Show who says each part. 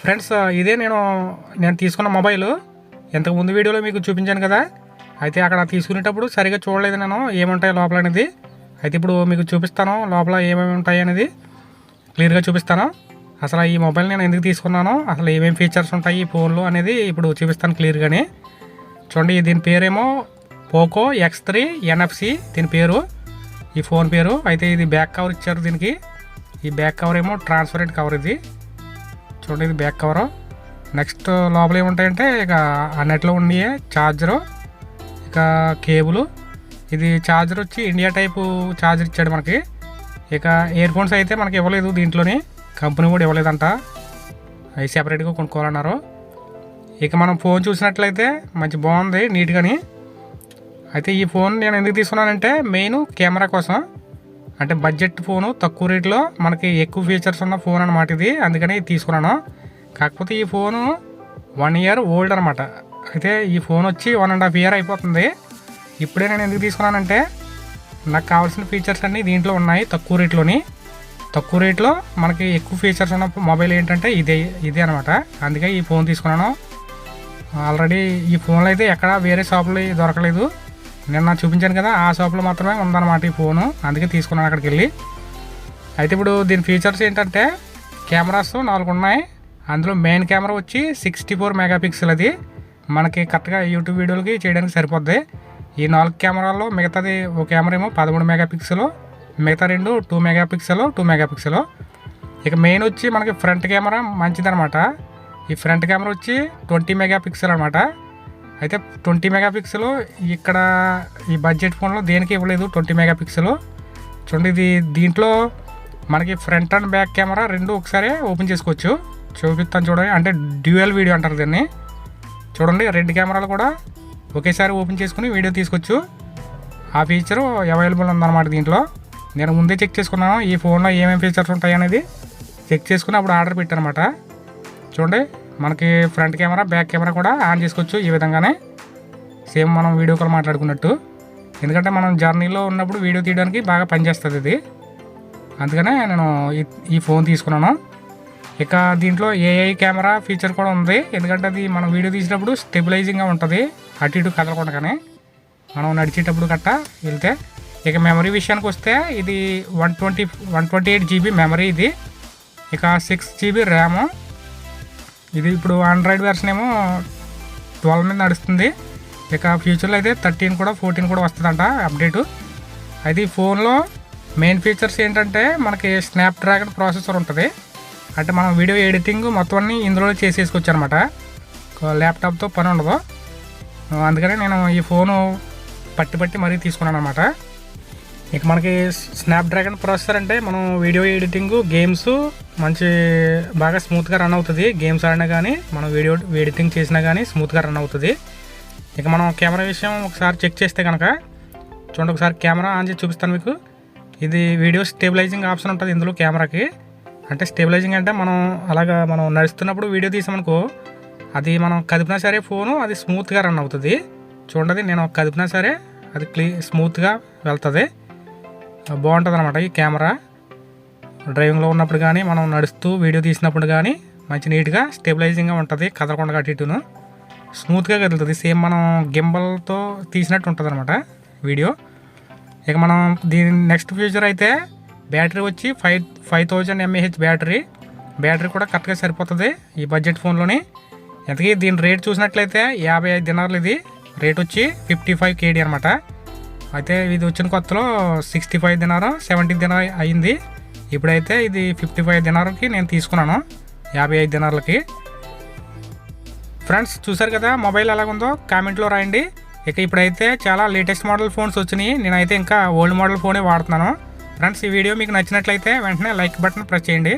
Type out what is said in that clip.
Speaker 1: Friends ఇదే నేను నేను తీసుకున్న మొబైల్. ఇంతకు ముందు వీడియోలో మీకు చూపించాను కదా. అయితే అక్కడ తీసుకునేటప్పుడు సరిగా చూడలేదు నేను ఏముంటాయి లోపల అనేది. అయితే ఇప్పుడు మీకు చూపిస్తాను లోపల ఏమేమి ఉంటాయి అనేది. క్లియర్గా చూపిస్తాను. అసలు ఈ మొబైల్ నేను ఎందుకు తీసుకున్నాను అసలు ఏమేమి ఫీచర్స్ ఉంటాయి ఈ ఫోన్లో అనేది ఇప్పుడు చూపిస్తాను క్లియర్గానే చూడండి దీని పేరేమో పోకో ఎక్స్ త్రీ ఎన్ఎఫ్సి దీని పేరు. ఈ ఫోన్ పేరు. అయితే ఇది బ్యాక్ కవర్ ఇచ్చారు దీనికి. ఈ బ్యాక్ కవర్ ఏమో ట్రాన్స్పరెంట్ కవర్ ఇది. చూడండి ఇది బ్యాక్ కవరు. నెక్స్ట్ లోపల ఏముంటాయంటే ఇక అన్నిట్లో ఉన్నాయి ఛార్జరు ఇక కేబుల్. ఇది ఛార్జర్ వచ్చి ఇండియా టైపు ఛార్జర్ ఇచ్చాడు మనకి. ఇక ఇయర్ ఫోన్స్ అయితే మనకి ఇవ్వలేదు దీంట్లోని. కంపెనీ కూడా ఇవ్వలేదంట. అవి సెపరేట్గా కొనుక్కోవాలన్నారు. ఇక మనం ఫోన్ చూసినట్లయితే మంచి బాగుంది నీట్గాని. అయితే ఈ ఫోన్ నేను ఎందుకు తీసుకున్నానంటే మెయిన్ కెమెరా కోసం. అంటే బడ్జెట్ ఫోను తక్కువ రేట్లో మనకి ఎక్కువ ఫీచర్స్ ఉన్న ఫోన్ అనమాట ఇది. అందుకని ఇది తీసుకున్నాను. కాకపోతే ఈ ఫోను వన్ ఇయర్ ఓల్డ్ అనమాట అయితే ఈ ఫోన్ వచ్చి వన్ అండ్ హాఫ్ ఇయర్ అయిపోతుంది. ఇప్పుడే నేను ఎందుకు తీసుకున్నానంటే నాకు కావాల్సిన ఫీచర్స్ అన్నీ దీంట్లో ఉన్నాయి తక్కువ రేట్లోని తక్కువ రేట్లో మనకి ఎక్కువ ఫీచర్స్ ఉన్న మొబైల్ ఏంటంటే ఇదే ఇదే అనమాట అందుకే ఈ ఫోన్ తీసుకున్నాను. ఆల్రెడీ ఈ ఫోన్లో అయితే ఎక్కడ వేరే షాపులు దొరకలేదు. నిన్న చూపించాను కదా ఆ షాప్లో మాత్రమే ఉందన్నమాట ఈ ఫోను. అందుకే తీసుకున్నాను అక్కడికి వెళ్ళి అయితే ఇప్పుడు దీని ఫీచర్స్ ఏంటంటే కెమెరాస్ నాలుగు ఉన్నాయి. అందులో మెయిన్ కెమెరా వచ్చి సిక్స్టీ ఫోర్ మెగాపిక్సెల్ అది. మనకి కరెక్ట్గా యూట్యూబ్ వీడియోలకి చేయడానికి సరిపోద్ది. ఈ నాలుగు కెమెరాల్లో మిగతాది ఒక కెమెరా ఏమో పదమూడు మెగాపిక్సెల్ మిగతా రెండు టూ మెగాపిక్సెల్ టూ మెగాపిక్సెల్. ఇక మెయిన్ వచ్చి మనకి ఫ్రంట్ కెమెరా మంచిదనమాట ఈ ఫ్రంట్ కెమెరా వచ్చి ట్వంటీ మెగాపిక్సెల్ అనమాట అయితే ట్వంటీ మెగాపిక్సెల్ ఇక్కడ ఈ బడ్జెట్ ఫోన్లో దేనికి ఇవ్వలేదు ట్వంటీ మెగాపిక్సెల్. చూడండి ఇది దీంట్లో మనకి ఫ్రంట్ అండ్ బ్యాక్ కెమెరా రెండు ఒకసారి ఓపెన్ చేసుకోవచ్చు. చూపిస్తాను చూడండి అంటే డ్యూయల్ వీడియో అంటారు దీన్ని. చూడండి రెండు కెమెరాలు కూడా ఒకేసారి ఓపెన్ చేసుకుని వీడియో తీసుకోవచ్చు. ఆ ఫీచరు అవైలబుల్ ఉందన్నమాట దీంట్లో. నేను ముందే చెక్ చేసుకున్నాను ఈ ఫోన్లో ఏమేమి ఫీచర్స్ ఉంటాయి అనేది చెక్ చేసుకుని అప్పుడు ఆర్డర్ పెట్టానమాట. చూడండి మనకి ఫ్రంట్ కెమెరా బ్యాక్ కెమెరా కూడా ఆన్ చేసుకోవచ్చు ఈ విధంగానే. సేమ్ మనం వీడియో కాల్ మాట్లాడుకున్నట్టు. ఎందుకంటే మనం జర్నీలో ఉన్నప్పుడు వీడియో తీయడానికి బాగా పనిచేస్తుంది ఇది. అందుకనే నేను ఈ- ఈ ఫోన్ తీసుకున్నాను. ఇక దీంట్లో ఏఐ కెమెరా ఫీచర్ కూడా ఉంది. ఎందుకంటే అది మనం వీడియో తీసినప్పుడు స్టెబిలైజింగ్గా ఉంటుంది. అటు ఇటు కదలకుండానే. మనం నడిచేటప్పుడు గట్టా వెళ్తే. ఇక మెమరీ విషయానికి వస్తే ఇది one twenty one twenty eight GB memory ఇది. ఇక సిక్స్ జీబీ ర్యాము. ఇది ఇప్పుడు ఆండ్రాయిడ్ వెర్షన్ ఏమో ట్వెల్వ్ మీద నడుస్తుంది. ఇక ఫ్యూచర్లో అయితే థర్టీన్ కూడా ఫోర్టీన్ కూడా వస్తుందంట అప్డేటు అయితే ఈ ఫోన్లో మెయిన్ ఫీచర్స్ ఏంటంటే మనకి స్నాప్డ్రాగన్ ప్రాసెసర్ ఉంటుంది. అంటే మనం వీడియో ఎడిటింగ్ మొత్తం అన్ని ఇందులో చేసేసుకోవచ్చు అనమాట ల్యాప్టాప్తో పని ఉండదు. అందుకనే నేను ఈ ఫోను పట్టి పట్టి మరీ తీసుకున్నాను అనమాట ఇక మనకి స్నాప్డ్రాగన్ ప్రాసెసర్ అంటే మనం వీడియో ఎడిటింగ్ గేమ్స్ మంచి బాగా స్మూత్గా రన్ అవుతుంది. గేమ్స్ ఆడినా కానీ మనం వీడియో ఎడిటింగ్ చేసినా కానీ స్మూత్గా రన్ అవుతుంది. ఇక మనం కెమెరా విషయం ఒకసారి చెక్ చేస్తే కనుక చూడండి ఒకసారి కెమెరా ఆన్ చేసి చూపిస్తాను మీకు. ఇది వీడియో స్టేబిలైజింగ్ ఆప్షన్ ఉంటుంది ఇందులో కెమెరాకి అంటే స్టేబిలైజింగ్ అంటే మనం అలాగా మనం నడుస్తున్నప్పుడు వీడియో తీసామనుకో అది మనం కదిపినా సరే ఫోను అది స్మూత్గా రన్ అవుతుంది. చూడండి నేను కదిపినా సరే అది క్లీ స్మూత్గా వెళ్తుంది. బాగుంటుంది అనమాట ఈ కెమెరా. డ్రైవింగ్లో ఉన్నప్పుడు కానీ మనం నడుస్తూ వీడియో తీసినప్పుడు కానీ మంచి నీట్గా స్టెబిలైజింగ్గా ఉంటుంది కదలకుండా అటు ఇటును. స్మూత్గా కదులుతుంది. సేమ్ మనం గింబల్తో తీసినట్టు ఉంటుంది అనమాట వీడియో. ఇక మనం దీని నెక్స్ట్ ఫ్యూచర్ అయితే బ్యాటరీ వచ్చి five five thousand mAh battery. Battery కూడా కరెక్ట్గా సరిపోతుంది ఈ బడ్జెట్ ఫోన్లోని. ఎంతకీ దీని రేట్ చూసినట్లయితే యాభై ఐదు దినార్లు ఇది. రేట్ వచ్చి ఫిఫ్టీ ఫైవ్ కేడీ అనమాట అయితే ఇది వచ్చిన కొత్తలో సిక్స్టీ ఫైవ్ దినారం సెవెంటీ దినార్ అయింది. ఇప్పుడైతే ఇది ఫిఫ్టీ ఫైవ్ దినార్కి నేను తీసుకున్నాను యాభై ఐదు దినార్లకి ఫ్రెండ్స్ చూసారు కదా మొబైల్ ఎలాగుందో? కామెంట్లో రాయండి. ఇక ఇప్పుడైతే చాలా లేటెస్ట్ మోడల్ ఫోన్స్ వచ్చినాయి. నేనైతే ఇంకా ఓల్డ్ మోడల్ ఫోనే వాడుతున్నాను. ఫ్రెండ్స్ ఈ వీడియో మీకు నచ్చినట్లయితే వెంటనే లైక్ బటన్ ప్రెస్ చేయండి.